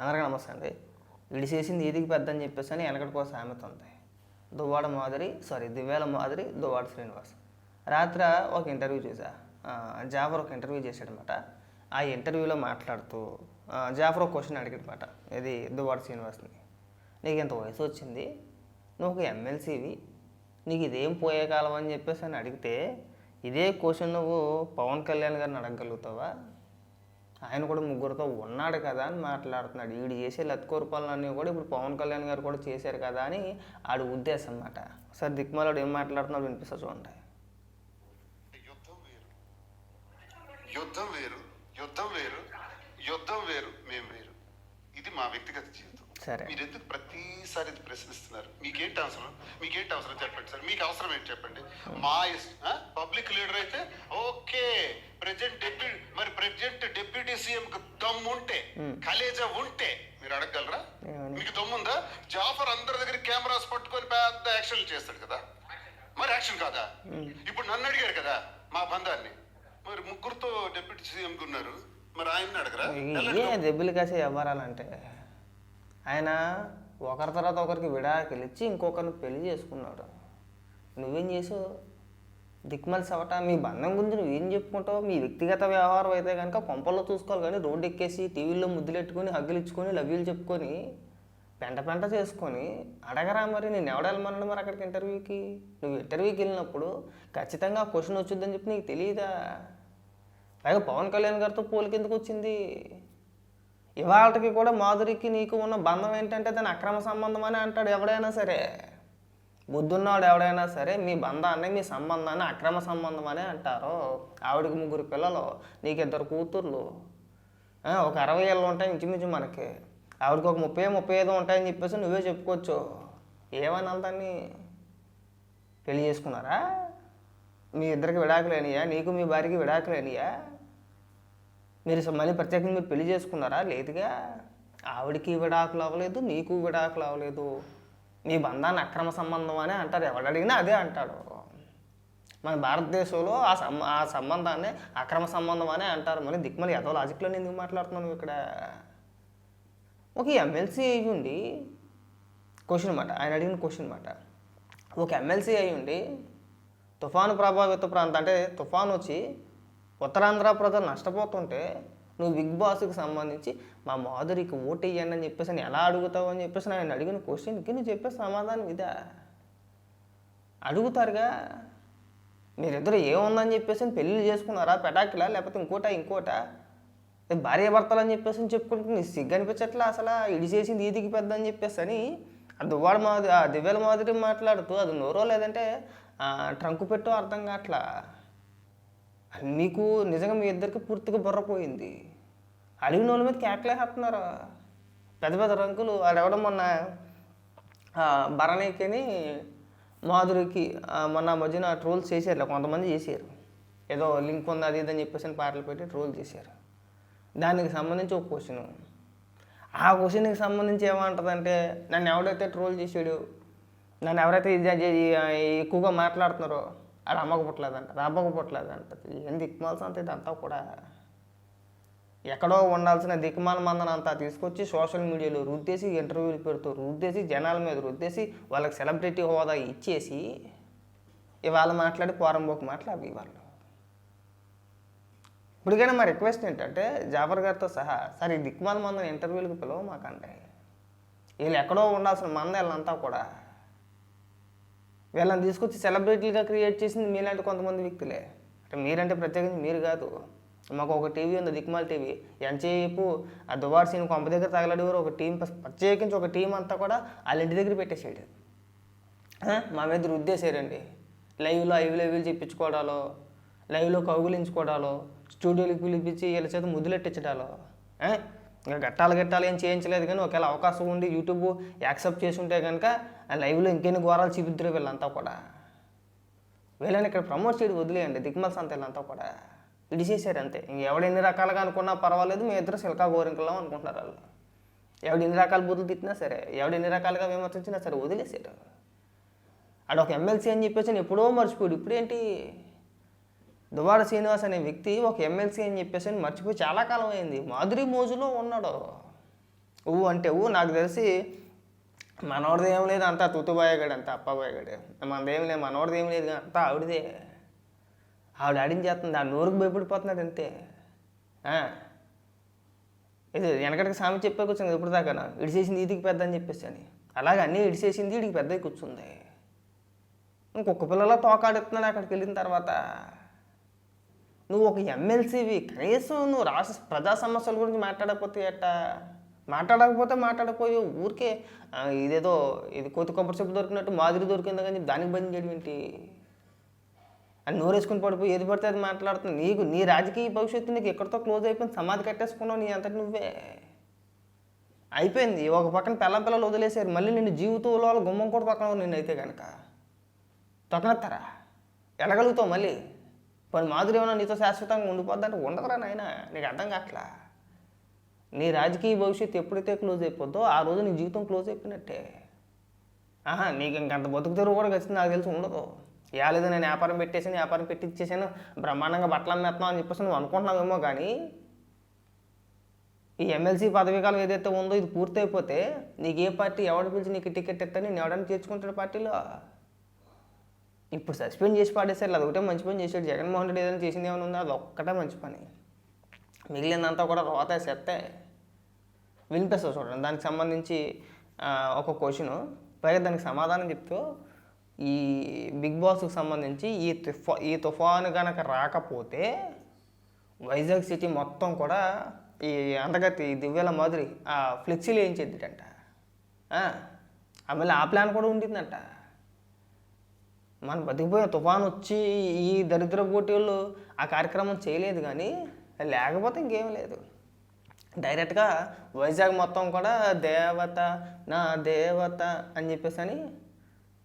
అందరికీ నమస్తే అండి. విడిసేసింది ఏదికి పెద్ద అని చెప్పేసి అని వెనకటికో సామెత ఉంది. దువ్వాడ మాదిరి సారీ దివ్యాల మాదిరి దువ్వాడ శ్రీనివాస్. రాత్రి ఒక ఇంటర్వ్యూ చూసా. జాఫర్ ఒక ఇంటర్వ్యూ చేశాడనమాట. ఆ ఇంటర్వ్యూలో మాట్లాడుతూ జాఫర్ ఒక క్వశ్చన్ అడిగాడనమాట. ఇది దువ్వాడ శ్రీనివాస్ని. నీకు ఇంత వయసు వచ్చింది. నువ్వు ఒక ఎమ్మెల్సీవి. నీకు ఇదేం పోయే కాలం అని చెప్పేసి అని అడిగితే ఇదే క్వశ్చన్ నువ్వు పవన్ కళ్యాణ్ గారిని అడగగలుగుతావా? ఆయన కూడా ముగ్గురుతో ఉన్నాడు కదా అని మాట్లాడుతున్నాడు. ఈడు చేసే లత్కోరు పనులన్నీ కూడా ఇప్పుడు పవన్ కళ్యాణ్ గారు కూడా చేశారు కదా అని ఆడి ఉద్దేశం అన్నమాట. సార్ దిక్మాలాడు ఏం మాట్లాడుతున్నాడు వినిపిస్తా చూడండి. యుద్ధం వేరు. యుద్ధం వేరు. యుద్ధం వేరు. యుద్ధం వేరు. మేము వేరు. ఇది మా వ్యక్తిగత జీవితం. సరే. మీరు ఎందుకు ప్రతిసారి ఇది ప్రశ్నిస్తున్నారు? మీకేంటి అవసరం? మీకేంటి అవసరం చెప్పండి సార్. మీకు అవసరం ఏంటి చెప్పండి? మా పబ్లిక్ లీడర్ అయితే ఓకే. ప్రెసిడెంట్ డెప్యూటీ మరి ప్రెసిడెంట్ డిప్యూటీ సీఎం దమ్ము ఉంటే కలేజా ఉంటే మీరు అడగగలరా? మీకు దమ్ముందా జాఫర్ అందరి దగ్గర కెమెరాస్ పట్టుకొని పెద్ద యాక్షన్ చేస్తాడు కదా. మరి యాక్షన్ కాదా? ఇప్పుడు నన్ను అడిగారు కదా మా బంధాన్ని. మరి ముగ్గురుతో డిప్యూటీ సీఎం ఉన్నారు. మరి ఆయన్ని అడగరా? దెబ్బలు కాసే వ్యవహారాలంటే ఆయన ఒకరి తర్వాత ఒకరికి విడాకులు ఇచ్చి ఇంకొకరిని పెళ్ళి చేసుకున్నాడు. నువ్వేం చేసావు? దిక్మల్ సవట మీ బంధం గురించి ఏం చెప్పుకుంటావు మీ వ్యక్తిగత వ్యవహారం అయితే కనుక పంపల్లో చూసుకోవాలి. కానీ రోడ్డు ఎక్కేసి టీవీలో ముద్దులెట్టుకొని హగ్గులు ఇచ్చుకొని లవ్యూలు చెప్పుకొని పెంట పెంట చేసుకొని అడగరా మరి? నేను ఎవడెళ్ళమన్నాడు మరి అక్కడికి ఇంటర్వ్యూకి? నువ్వు ఇంటర్వ్యూకి వెళ్ళినప్పుడు ఖచ్చితంగా క్వశ్చన్ వచ్చిందని చెప్పి నీకు తెలియదా పైగా పవన్ కళ్యాణ్ గారితో పోలికెందుకు వచ్చింది? ఇవాళకి కూడా మాధురికి నీకు ఉన్న బంధం ఏంటంటే దాని అక్రమ సంబంధం అని అంటాడు ఎవడైనా సరే. బుద్ధున్నాడు ఎవడైనా సరే మీ బంధాన్ని మీ సంబంధాన్ని అక్రమ సంబంధం అని అంటారు. ఆవిడకి ముగ్గురు పిల్లలు నీకు ఇద్దరు కూతుర్లు ఒక అరవై ఏళ్ళు ఉంటాయి ఇంచుమించు మనకి. ఆవిడకి ఒక ముప్పై ముప్పై ఐదు ఉంటాయని చెప్పేసి నువ్వే చెప్పుకోవచ్చు. ఏమనాలి దాన్ని? పెళ్ళి చేసుకున్నారా? మీ ఇద్దరికి విడాకులేనియా నీకు మీ భార్యకి విడాకులేనియా మీరు మళ్ళీ ప్రత్యేకంగా మీరు పెళ్ళి చేసుకున్నారా? లేదుగా. ఆవిడకి విడాకులు అవ్వలేదు నీకు విడాకులు అవ్వలేదు. నీ బంధాన్ని అక్రమ సంబంధం అని అంటారు. ఎవడు అడిగినా అదే అంటాడు. మన భారతదేశంలో ఆ సం ఆ సంబంధాన్ని అక్రమ సంబంధం అనే అంటారు. మరి దిక్కుమలి ఏదో లాజిక్లో నేను ఎందుకు మాట్లాడుతున్నాను ఇక్కడ? ఒక ఎమ్మెల్సీ అయ్యి ఉండి క్వశ్చన్ మాట. ఆయన అడిగిన క్వశ్చన్ మాట. ఒక ఎమ్మెల్సీ అయ్యి ఉండి తుఫాను ప్రభావిత ప్రాంతం అంటే తుఫాను వచ్చి ఉత్తరాంధ్ర ప్రజలు నష్టపోతుంటే నువ్వు బిగ్ బాస్కి సంబంధించి మా మాధురికి ఓటు అని చెప్పేసి నేను ఎలా అడుగుతావు అని చెప్పేసి నేను అడిగిన క్వశ్చన్కి నువ్వు చెప్పే సమాధానం ఇదా. అడుగుతారుగా. మీరిద్దరు ఏముందని చెప్పేసి పెళ్ళి చేసుకున్నారా పెటాకిలా లేకపోతే ఇంకోట ఇంకోటా? భార్య భర్తలు అని చెప్పేసి చెప్పుకుంటే నీ సిగ్గు అనిపించట్లా అసలు? ఇడి చేసింది ఈదికి పెద్ద అని చెప్పేసి అని ఆ దువ్వాడు మాదిరి ఆ దివ్యాల మాదిరి మాట్లాడుతూ అది నోరో లేదంటే ట్రంక్ ట్రంకు పెట్టో అర్థం కావట్లా? నీకు నిజంగా మీ ఇద్దరికి పూర్తిగా బుర్రపోయింది అడిగిన వాళ్ళ మీద కేకలేస్తున్నారు పెద్ద పెద్ద రంకులు ఎవడం మొన్న ఆ, భరణికిని మాధురికి ఆ, మొన్న మధ్యన ట్రోల్స్ చేశారు కొంతమంది చేశారు. ఏదో లింక్ ఉంది అది ఇది అని చెప్పేసి పాటలు పెట్టి ట్రోల్ చేశారు. దానికి సంబంధించి ఒక క్వశ్చన్. ఆ క్వశ్చన్కి సంబంధించి ఏమంటుందంటే నన్ను ఎవడైతే ట్రోల్ చేసాడు నన్ను ఎవరైతే ఇది ఎక్కువగా మాట్లాడుతున్నారో ఆడ అమ్మకు పుట్టలేదంట అది పుట్టలేదంట. ఏం దిక్కుమాల్సిన అంత ఇదంతా కూడా. ఎక్కడో ఉండాల్సిన దిక్కుమాల మందన అంతా తీసుకొచ్చి సోషల్ మీడియాలో రుద్దేసి ఇంటర్వ్యూలు పెడుతూ రుద్దేసి జనాల మీద రుద్దేసి వాళ్ళకి సెలబ్రిటీ హోదా ఇచ్చేసి ఇవాళ మాట్లాడి పోరంబోకు మాట్లాడి వాళ్ళు ఇప్పటికైనా మా రిక్వెస్ట్ ఏంటంటే జాఫర్ గారితో సహా సార్ ఈ దిక్మాల మందన ఇంటర్వ్యూలకు పిలవ మాకండి వీళ్ళు ఎక్కడో ఉండాల్సిన మంద వీళ్ళంతా కూడా వీళ్ళని తీసుకొచ్చి సెలబ్రిటీలుగా క్రియేట్ చేసింది మీలాంటి కొంతమంది వ్యక్తులే. అంటే మీరంటే ప్రత్యేకించి మీరు కాదు. మాకు ఒక టీవీ ఉంది దిక్మాల టీవీ. ఎంతసేపు ఆ దువార్ సీన్ కొంప దగ్గర తగలడేవారు ఒక టీం ప్రత్యేకించి ఒక టీం అంతా కూడా వాళ్ళ ఇంటి దగ్గర పెట్టేసాడు మా మీద రుద్దేశారండి లైవ్లో ఐవ్ లైవ్లు చెప్పించుకోవడాలో లైవ్లో కౌగులించుకోవడాలో స్టూడియోలకు పిలిపించి వీళ్ళ చేత ముద్దులెట్టించడాలో ఇంకా గట్టాలు గట్టాలు ఏం చేయించలేదు కానీ ఒకవేళ అవకాశం ఉండి యూట్యూబ్ యాక్సెప్ట్ చేసి ఉంటే కనుక ఆ లైవ్లో ఇంకెన్ని ఘోరాలు చూపిద్దరు వీళ్ళంతా కూడా. వీళ్ళని ఇక్కడ ప్రమోట్ చేయడం వదిలేయండి దిగ్మల్ సంత వీళ్ళంతా కూడా. ఇడిచేసారు అంతే. ఇంక ఎవడు ఎన్ని రకాలుగా అనుకున్నా పర్వాలేదు మీ ఇద్దరు సిల్కా గోరింకలం అనుకుంటున్నారు వాళ్ళు. ఎవడు ఎన్ని రకాల బుద్ధులు తిట్టినా సరే ఎవడు ఎన్ని రకాలుగా విమర్శించినా సరే వదిలేసారు ఆడ ఒక ఎమ్మెల్సీ అని చెప్పేసి నేను ఎప్పుడో మర్చిపోయాడు. ఇప్పుడేంటి? దువాడ శ్రీనివాస్ అనే వ్యక్తి ఒక ఎమ్మెల్సీ అని చెప్పేసి అని మర్చిపోయి చాలా కాలం అయింది. మాధురి మోజులో ఉన్నాడు. ఊ అంటే ఊ నాకు తెలిసి మనోడిది ఏం లేదు అంతా తుతుబాయగాడు అంతా అప్పబాయగాడు మనదేం లేదు మనోడిది ఏం లేదు అంతా ఆవిడదే. ఆవిడ ఆడించేస్తుంది ఆ నోరుకు భయపడిపోతున్నాడు అంతే. ఇది వెనకటికి సామెత చెప్పే కూర్చుంది ఇప్పుడు దాకా ఇడిచేసింది ఇదికి పెద్ద అని చెప్పేసి అని. అలాగే అన్నీ ఇడిచేసింది ఇడికి పెద్ద కూర్చుంది. ఇంకొక పిల్లల తోకాడుతున్నాడు అక్కడికి వెళ్ళిన తర్వాత. నువ్వు ఒక ఎమ్మెల్సీవి కనీసం నువ్వు రాష్ట్ర ప్రజా సమస్యల గురించి మాట్లాడకపోతే ఎట్టా? మాట్లాడకపోతే మాట్లాడకపోయి ఊరికే ఇదేదో ఇది కోతి కొబ్బరి చెప్పు దొరికినట్టు మాదిరి దొరికింది కానీ దానికి బంద్ చేయడం ఏంటి? అని నోరేసుకుని పడిపోయి ఏది పడితే అది మాట్లాడుతుంది నీకు నీ రాజకీయ భవిష్యత్తు నీకు ఎక్కడితో క్లోజ్ అయిపోయింది సమాధి కట్టేసుకున్నావు నీ అంతటి నువ్వే. అయిపోయింది. ఒక పక్కన పిల్ల పిల్లలు వదిలేశారు. మళ్ళీ నిన్ను జీవితంలో వాళ్ళ గుమ్మం కూడా పక్కన నిన్ను అయితే కనుక తొక్కనెత్తారా? వెళ్ళగలుగుతావు మళ్ళీ? పని మాధురి ఏమైనా నీతో శాశ్వతంగా ఉండిపోద్దంటే ఉండదురా నాయన నీకు అర్థం కావట్లా? నీ రాజకీయ భవిష్యత్తు ఎప్పుడైతే క్లోజ్ అయిపోద్దో ఆ రోజు నీ జీవితం క్లోజ్ అయిపోయినట్టే. ఆహా నీకు ఇంకంత బతుకు తెరువు కూడా వచ్చింది నాకు తెలిసి ఉండదు. ఏలేదు నేను వ్యాపారం పెట్టేసాను వ్యాపారం పెట్టించేసాను బ్రహ్మాండంగా బట్టలు అమ్మేస్తున్నావు అని చెప్పేసి నువ్వు అనుకుంటున్నావేమో కానీ ఈ ఎమ్మెల్సీ పదవీకాలం ఏదైతే ఉందో ఇది పూర్తయిపోతే నీకు ఏ పార్టీ ఎవడు పిలిచి నీకు టికెట్ ఇస్తా నేను ఎవడని తెచ్చుకుంటాడు పార్టీలో? ఇప్పుడు సస్పెండ్ చేసి పాడేసారు అది ఒకటే మంచి పని చేశాడు. జగన్మోహన్ రెడ్డి ఏదైనా చేసింది ఏమైనా ఉందో? అది ఒక్కటే మంచి పని. మిగిలిందంతా కూడా రోత సెత్తే వినిపిస్తుంది చూడండి. దానికి సంబంధించి ఒక క్వశ్చను. పైగా దానికి సమాధానం చెప్తూ ఈ బిగ్ బాస్కి సంబంధించి ఈ తుఫా ఈ తుఫాను కనుక రాకపోతే వైజాగ్ సిటీ మొత్తం కూడా ఈ అంతగతి దివ్యల మాదిరి ఆ ఫ్లెక్సీలు ఏం చేద్దిటంట మళ్ళీ ఆ ప్లాన్ కూడా ఉండిందంట. మన బతికిపోయే తుఫాన్ వచ్చి ఈ దరిద్ర పోటీలు ఆ కార్యక్రమం చేయలేదు కానీ లేకపోతే ఇంకేం లేదు. డైరెక్ట్గా వైజాగ్ మొత్తం కూడా దేవత నా దేవత అని చెప్పేసి అని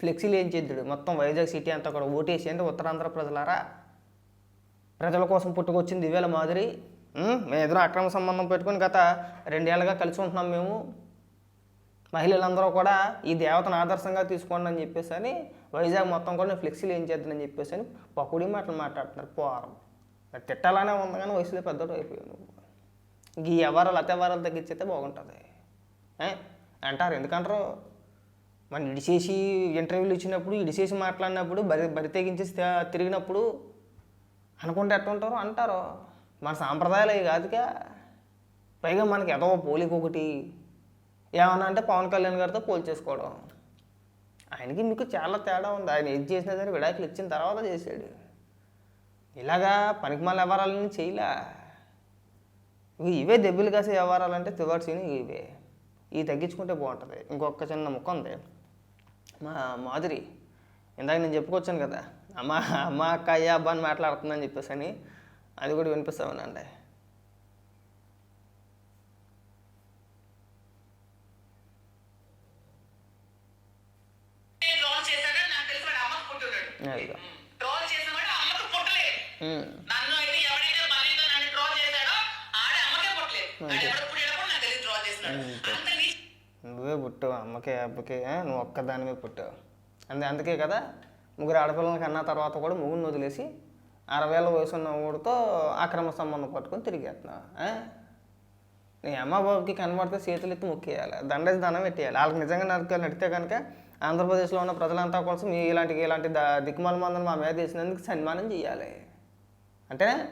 ఫ్లెక్సీలు ఏం చేద్దాడు మొత్తం వైజాగ్ సిటీ అంతా కూడా ఓటేసి అంటే ఉత్తరాంధ్ర ప్రజలారా? ప్రజల కోసం పుట్టుకొచ్చింది ఇవేళ మాదిరి. మేము ఎదురు అక్రమ సంబంధం పెట్టుకుని గత రెండేళ్ళగా కలిసి ఉంటున్నాం మేము. మహిళలందరూ కూడా ఈ దేవతను ఆదర్శంగా తీసుకోండి అని చెప్పేసి అని వైజాగ్ మొత్తం కూడా నేను ఫ్లెక్సీలు ఏం చేద్దానని చెప్పేసి అని పకుడి మాటలు మాట్లాడుతున్నారు. పోరం. తిట్టాలనే ఉంది కానీ వయసులో పెద్దోడు అయిపోయింది ఇంక ఈ వ్యవహారాలు అతి వ్యవహారాలు తగ్గించేస్తే బాగుంటుంది. అంటారు. ఎందుకంటారు? మనం ఇడిచేసి ఇంటర్వ్యూలు ఇచ్చినప్పుడు ఇడిచేసి మాట్లాడినప్పుడు బరి బరి తెగించేసి తిరిగినప్పుడు అనుకుంటే ఎట్టుంటారు అంటారు. మన సాంప్రదాయాలు అవి కాదుగా. పైగా మనకి ఏదో పోలిక ఒకటి ఏమన్నా అంటే పవన్ కళ్యాణ్ గారితో పోల్చేసుకోవడం. ఆయనకి మీకు చాలా తేడా ఉంది. ఆయన ఏది చేసినా సరే విడాకులు ఇచ్చిన తర్వాత చేశాడు. ఇలాగా పనికిమాల వ్యవహారాలని చేయలే. ఇవి ఇవే దెబ్బలు కాసే వ్యవహారాలంటే తివాడ్సీని ఇవే. ఇవి తగ్గించుకుంటే బాగుంటుంది. ఇంకొక చిన్న ముక్క ఉంది. మా మాధురి ఇందాక నేను చెప్పుకొచ్చాను కదా. అమ్మ అమ్మ అక్క అయ్యా అబ్బా అని మాట్లాడుతుందని చెప్పేసి అని అది కూడా వినిపిస్తామనండి ట్రోల్ చేశాడని నాకు తెలిసి వాడు అమ్మకు పుట్టున్నాడు అదిగో ట్రోల్ చేసిన వాడు అమ్మకు పుట్టలేదు. ఉమ్. నన్ను అయితే ఎవడైతే బలీతో నన్ను ట్రోల్ చేశాడో ఆడే అమ్మకే పుట్టలేదు. ఆడు ఎవడు పుట్టినప్పుడు నాకు తెలియదు ట్రోల్ చేస్తున్నాడు. అంత నీ నువ్వే పుట్టావు అమ్మకి అబ్బకి నువ్వు ఒక్కదానివే పుట్టావు. అంతే అందుకే కదా ముగ్గురు ఆడపిల్లలకి అన్న తర్వాత కూడా ముగ్గురిని వదిలేసి అరవై ఏళ్ళ వయసు ఉన్న ఊడితో అక్రమ సంబంధం పట్టుకొని తిరిగేస్తున్నావు? నీ అమ్మ బాబుకి కనబడితే చేతులు ఎత్తి మొక్కేయాలి దండేసి దండం పెట్టేయాలి. వాళ్ళకి నిజంగా నడితే నడితే కనుక ఆంధ్రప్రదేశ్లో ఉన్న ప్రజలంతా కోసం మీ ఇలాంటి ఇలాంటి దిక్కుమాల మందని మా మీద తీసినందుకు సన్మానం చేయాలి. అంటే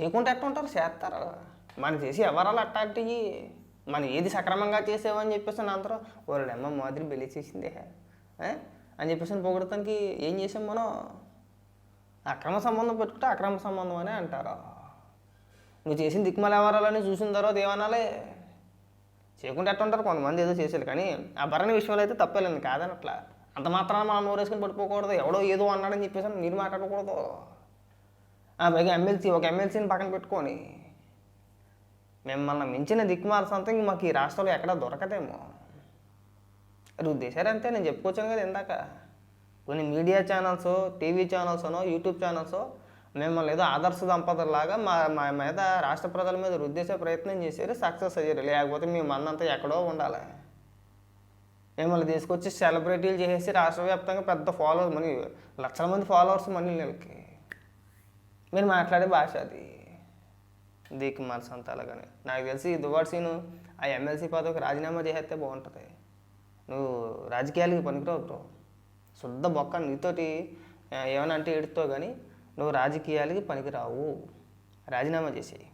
చేయకుండా ఎట్లా ఉంటారు? చేస్తారు. మనం చేసి ఎవరాలు అట్టాంటివి మనం ఏది సక్రమంగా చేసేవని చెప్పేసి అని అందరూ వాళ్ళు మాదిరి బెలి చేసిందే. అని చెప్పేసి పొగడతానికి ఏం చేసాం మనం? అక్రమ సంబంధం పెట్టుకుంటే అక్రమ సంబంధం అని అంటారు. నువ్వు చేసిన దిక్కుమాల ఎవరాలని చూసిన తర్వాత ఏమనాలి? చేయకుండా ఎట్లా ఉంటారు? కొంతమంది ఏదో చేశారు కానీ ఆ భరణి విషయంలో అయితే తప్పేలేదు కాదని అట్లా అంత మాత్రాన మనం నోరేసుకుని పడిపోకూడదు. ఎవడో ఏదో అన్నాడని చెప్పేసి మీరు మాట్లాడకూడదు. ఆ పైగా ఎమ్మెల్సీ ఒక ఎమ్మెల్సీని పక్కన పెట్టుకొని మిమ్మల్ని మించిన దిక్కుమాల సంథింగ్ మాకు ఈ రాష్ట్రంలో ఎక్కడ దొరకదేమో. రుద్దేశారంతే నేను చెప్పుకొచ్చాను కదా ఇందాక. కొన్ని మీడియా ఛానల్స్ టీవీ ఛానల్స్ అనో యూట్యూబ్ ఛానల్స్ మిమ్మల్ని ఏదో ఆదర్శ దంపతులాగా మా మా మీద రాష్ట్ర ప్రజల మీద రుద్దేసే ప్రయత్నం చేశారు సక్సెస్ అయ్యారు. లేకపోతే మీ మందంతా ఎక్కడో ఉండాలి. మిమ్మల్ని తీసుకొచ్చి సెలబ్రిటీలు చేసేసి రాష్ట్ర వ్యాప్తంగా పెద్ద ఫాలోవర్స్ మన లక్షల మంది ఫాలోవర్స్ మన వీళ్ళకి మీరు మాట్లాడే భాష అది. దిక్కు మనసు అంతా అలాగనే. నాకు తెలిసి దువాడ్ సీను ఆ ఎమ్మెల్సీ పదవికి రాజీనామా చేసేస్తే బాగుంటుంది. నువ్వు రాజకీయాలకి పనికిరావు బ్రో. శుద్ధ బొక్క నీతోటి ఏమైనా అంటే ఏడుతావు కానీ నువ్వు రాజకీయాలకి పనికిరావు. రాజీనామా చేసేయి.